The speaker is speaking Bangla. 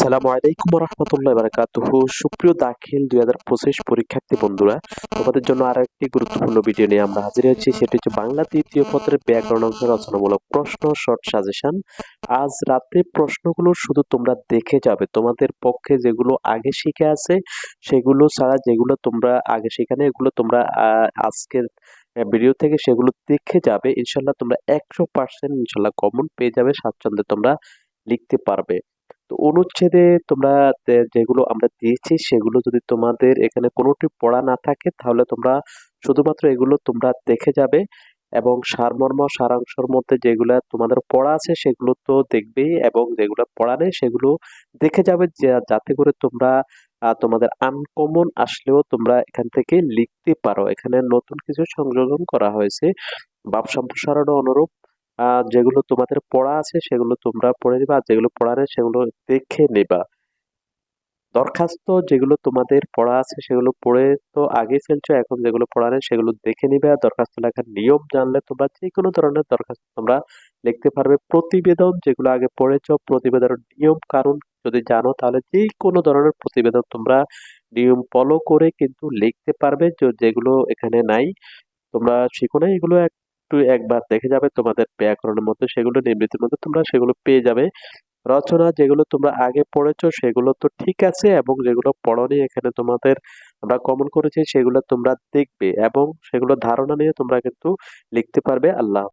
আসসালামু আলাইকুম রহমতুল্লাহ বারাকাতুহ সুপ্রিয় দাখিল দুই হাজার পঁচিশ পরীক্ষার্থী বন্ধুরা, তোমাদের জন্য আরও একটি গুরুত্বপূর্ণ ভিডিও নিয়ে আমরা হাজির হচ্ছি সেটি হচ্ছে বাংলা তৃতীয় পত্রের ব্যাকরণ অংশ রচনামূলক প্রশ্ন শর্ট সাজেশন। আজ রাতে প্রশ্নগুলো শুধু তোমরা দেখে যাবে। তোমাদের পক্ষে যেগুলো আগে শিখে আছে, সেগুলো ছাড়া যেগুলো তোমরা আগে শেখানে, এগুলো তোমরা আজকের ভিডিও থেকে সেগুলো দেখে যাবে। ইনশাল্লাহ তোমরা একশো পার্সেন্ট ইনশাল্লাহ কমন পেয়ে যাবে, স্বাচ্ছন্দ্যে তোমরা লিখতে পারবে। তো অনুচ্ছেদে তোমরা যেগুলো আমরা দিয়েছি সেগুলো যদি তোমাদের এখানে কোনোটি পড়া না থাকে, তাহলে তোমরা শুধুমাত্র এগুলো তোমরা দেখে যাবে এবং সারমর্ম, সারাংশের মধ্যে যেগুলো তোমাদের পড়া আছে সেগুলো তো দেখবেই এবং যেগুলো পড়া নেই সেগুলো দেখে যাবে যাতে করে তোমরা তোমাদের আনকমন আসলেও তোমরা এখান থেকে লিখতে পারো। এখানে নতুন কিছু সংযোজন করা হয়েছে। বাপ সম্প্রসারণ অনুরূপ যেগুলো তোমাদের পড়া আছে, সেগুলো তোমরা পড়ে নিবা, আর যেগুলো পড়া নেই, সেগুলো দেখে নেবা। দরখাস্ত যেগুলো তোমাদের পড়া আছে, সেগুলো পড়ে তো আগে ফেলছো, এখন যেগুলো পড়া নেই, সেগুলো দেখে নিবে, আর দরখাস্ত লেখার নিয়ম জানলে তোমরা যে কোনো ধরনের দরখাস্ত তোমরা লিখতে পারবে। প্রতিবেদন যেগুলো আগে পড়েছো, প্রতিবেদনের নিয়ম কারণ যদি জানো, তাহলে যে কোনো ধরনের প্রতিবেদন তোমরা নিয়ম ফলো করে কিন্তু লিখতে পারবে। যেগুলো এখানে নাই, তোমরা শিখো না, এগুলো একটু একবার দেখে যাবে তোমাদের ব্যাকরণের মধ্যে সেগুলো নিবৃত্তির মধ্যে তোমরা সেগুলো পেয়ে যাবে। রচনা যেগুলো তোমরা আগে পড়েছো সেগুলো তো ঠিক আছে এবং যেগুলো পড়নি এখানে তোমাদের আমরা কমন করেছি সেগুলো তোমরা দেখবে এবং সেগুলো ধারণা নিয়ে তোমরা কিন্তু লিখতে পারবে। আল্লাহ